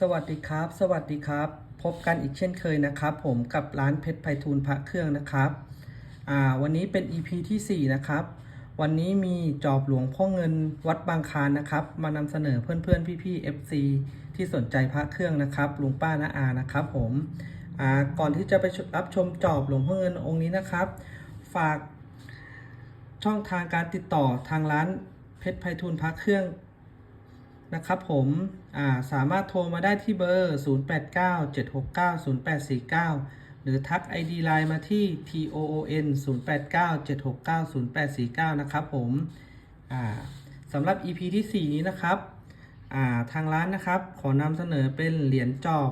สวัสดีครับ สวัสดีครับ พบกันอีกเช่นเคยนะครับ ผมกับร้านเพชรไพฑูรย์พระเครื่องนะครับอ่าวันนี้เป็น EP ที่4นะครับ วันนี้มีจอบหลวงพ่อเงินวัดบางคานนะครับ มานำเสนอเพื่อนๆพี่ๆ FC ที่สนใจพระเครื่องนะครับลุงป้าน้าอานะครับผมอ่าก่อนที่จะไปรับชมจอบหลวงพ่อเงินองค์นี้นะครับ ฝากช่องทางการติดต่อทางร้านเพชรไพฑูรย์พระเครื่อง นะครับผมาสามารถโทรมาได้ที่เบอร์ 0897690849 หรือทัก ID Line มาที่ toon 0897690849 นะครับผมสำหรับ EP ที่ 4 นี้นะครับาทางร้านนะครับ ขอนำเสนอเป็นเหรียญจอบ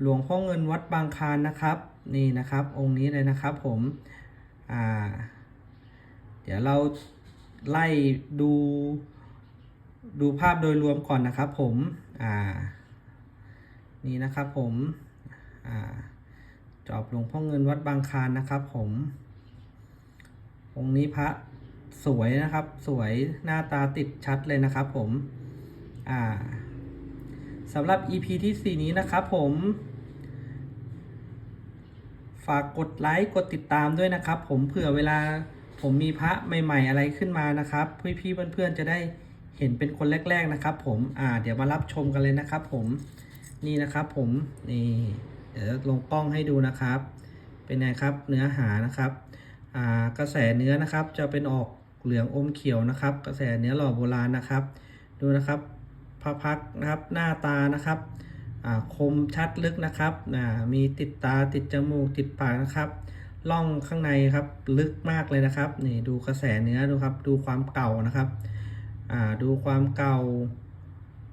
หลวงพ่อเงินวัดบางคานนะครับ นี่นะครับ องค์นี้เลยนะครับผมเดี๋ยวเราไล่ดู ดูภาพโดยรวมก่อนนะครับผม อ่า นี่นะครับผม อ่า จอบหลวงพ่อเงินวัดบางคานนะครับผม องค์นี้พระสวยนะครับ สวยหน้าตาติดชัดเลยนะครับผม อ่าสำหรับ EP ที่ 4 นี้นะครับผม ฝากกดไลค์ กดติดตามด้วยนะครับ ผมเผื่อเวลาผมมีพระใหม่ ๆ อะไรขึ้นมานะครับ พี่ๆเพื่อนๆจะได้ เห็นเป็นคนแรก ๆนะครับ ผมอ่าเดี๋ยวมารับชมกันเลยนะครับ ผมนี่นะครับ ผมนี่เดี๋ยวลงกล้องให้ดูนะครับ เป็นไงครับเนื้อหานะครับอ่ากระแสเนื้อนะครับ จะเป็นออกเหลืองอมเขียวนะครับ กระแสเนื้อหล่อโบราณนะครับ ดูนะครับพระพักนะครับหน้าตานะครับอ่าคมชัดลึกนะครับอ่ามีติดตาติดจมูกติดปากนะครับล่องข้างในครับลึกมากเลยนะครับนี่ดูกระแสเนื้อดูครับ ดูความเก่านะครับ ดูความเก่า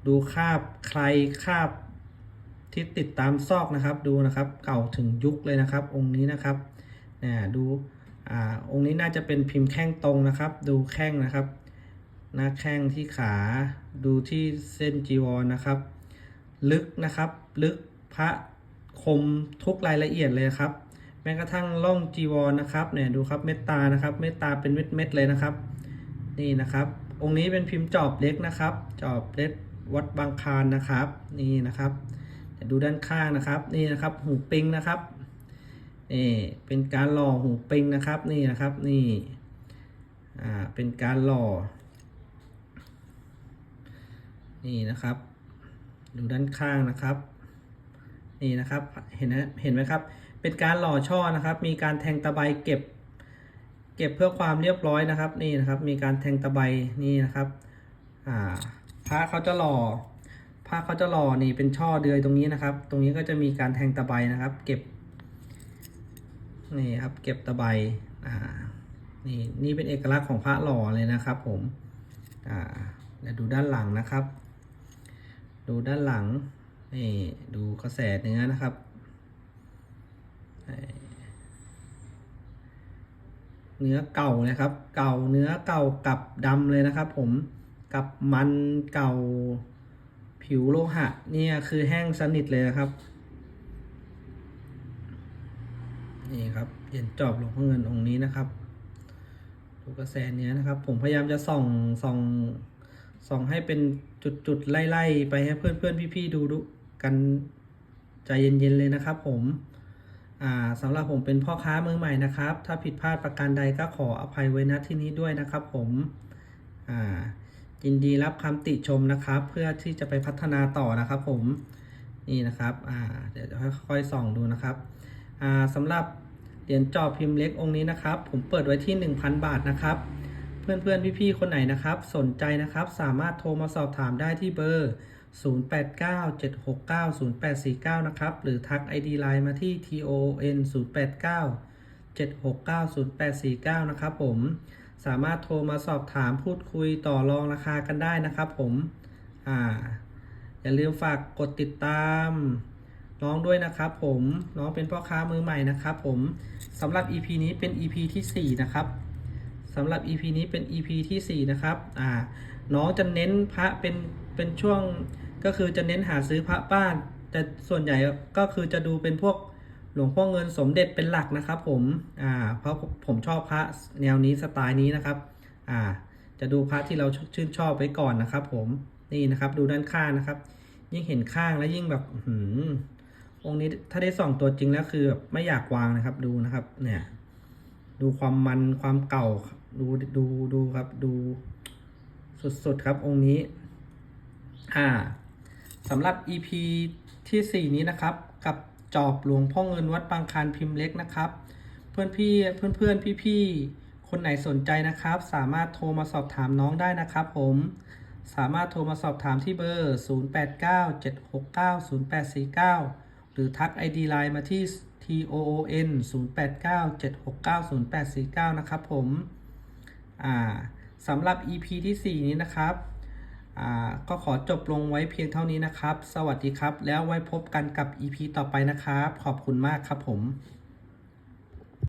ดูคาบใครคาบที่ติดตามซอกนะครับ ดูนะครับเก่าถึงยุคเลยนะครับ องค์นี้นะครับเนี่ยดูอองค์นี้น่าจะเป็นพิมพ์แข้งตรงนะครับ ดูแข้งนะครับ หน้าแข้งที่ขา ดูที่เส้นจีวรนะครับ ลึกนะครับ ลึกพระคมทุกรายละเอียดเลยครับ แม้กระทั่งล่องจีวรนะครับเนี่ยดูครับเมตตานะครับ เมตตาเป็นเม็ดเม็ดเลยนะครับ นี่นะครับ องค์นี้เป็นพิมพ์จอบเล็กนะครับ จอบเล็กวัดบางคานนะครับ นี่นะครับเดี๋ยวดูด้านข้างนะครับ นี่นะครับ หูปิงนะครับนี่เป็นการหล่อหูปิงนะครับ นี่นะครับ นี่อ่าเป็นการหล่อ นี่นะครับ ดูด้านข้างนะครับ นี่นะครับ เห็นนะเห็นไหมครับ เป็นการหล่อช่อนะครับ มีการแทงตะไบเก็บ เก็บเพื่อความเรียบร้อยนะครับนี่นะครับ มีการแทงตะไบนี่นะครับอ่าพระเขาจะหล่อพระเขาจะหล่อนี่เป็นช่อเดือยตรงนี้นะครับ ตรงนี้ก็จะมีการแทงตะไบนะครับ เก็บนี่ครับ เก็บตะไบอ่านี่นี่เป็นเอกลักษณ์ของพระหล่อเลยนะครับผมอ่าเดี๋ยวดูด้านหลังนะครับ ดูด้านหลังนี่ดูกระแสเนื้อนะครับนี่ เนื้อเก่าเลยครับ เก่าเนื้อเก่ากับดำเลยนะครับ ผมกับมันเก่าผิวโลหะเนี่ยคือแห้งสนิทเลยนะครับ นี่ครับเหรียญจอบหลวงพ่อเงินองค์นี้นะครับดูกระแสเนื้อนะครับ ผมพยายามจะส่องส่องส่องให้เป็นจุดๆไล่ๆไปให้เพื่อนๆพี่ๆดูดูกันใจเย็นๆเลยนะครับ ผม สำหรับผมเป็นพ่อค้ามือใหม่นะครับ ถ้าผิดพลาดประการใดก็ขออภัยไว้ณที่นี้ด้วยนะครับ ผมอ่ายินดีรับคำติชมนะครับ เพื่อที่จะไปพัฒนาต่อนะครับ ผมนี่นะครับอ่าเดี๋ยวจะค่อยๆส่องดูนะครับอ่าสำหรับเหรียญจอบพิมพ์เล็กองค์นี้นะครับ ผมเปิดไว้ที่ 1,000 บาทนะครับ เพื่อนๆพี่ๆคนไหนนะครับ สนใจนะครับ สามารถโทรมาสอบถามได้ที่เบอร์ 0897690849 นะครับ หรือทัก ID Line มาที่ ton 0897690849 นะครับผม สามารถโทรมาสอบถามพูดคุยต่อรองราคากันได้นะครับผม อ่า อย่าลืมฝากกดติดตาม น้องด้วยนะครับผม น้องเป็นพ่อค้ามือใหม่นะครับผมสำหรับ EP นี้เป็น EP ที่ 4 นะครับสำหรับ EP นี้เป็น EP ที่ 4 นะครับ อ่า น้องจะเน้นพระเป็น เป็นช่วง ก็คือจะเน้นหาซื้อพระบ้าน แต่ส่วนใหญ่ก็คือจะดูเป็นพวกหลวงพ่อเงินสมเด็จเป็นหลักนะครับ ผมอ่าเพราะผมชอบพระแนวนี้สไตล์นี้นะครับอ่าจะดูพระที่เราชื่นชอบไว้ก่อนนะครับ ผมนี่นะครับดูด้านข้างนะครับ ยิ่งเห็นข้างแล้วยิ่งแบบอื้อหือองค์นี้ถ้าได้ส่องตัวจริงแล้วคือแบบไม่อยากวางนะครับดูนะครับ เนี่ย ดูความมันความเก่าดูดูดูครับ ดูสุดๆครับองค์นี้ อ่า สำหรับ EP ที่ 4 นี้นะครับ กับจอบหลวงพ่อเงินวัดบางคารพิมพ์เล็กนะครับ เพื่อนพี่เพื่อนเพื่อนพี่พี่ๆคนไหนสนใจนะครับ สามารถโทรมาสอบถามน้องได้นะครับผมสามารถโทรมาสอบถามที่เบอร์ 0897690849 หรือทัก ID Line มาที่ TOON 0897690849 นะครับผม อ่าสำหรับ EP ที่ 4 นี้นะครับ ก็ขอจบลงไว้เพียงเท่านี้นะครับ สวัสดีครับ แล้วไว้พบกันกับ EP ต่อไปนะครับ ขอบคุณมากครับผม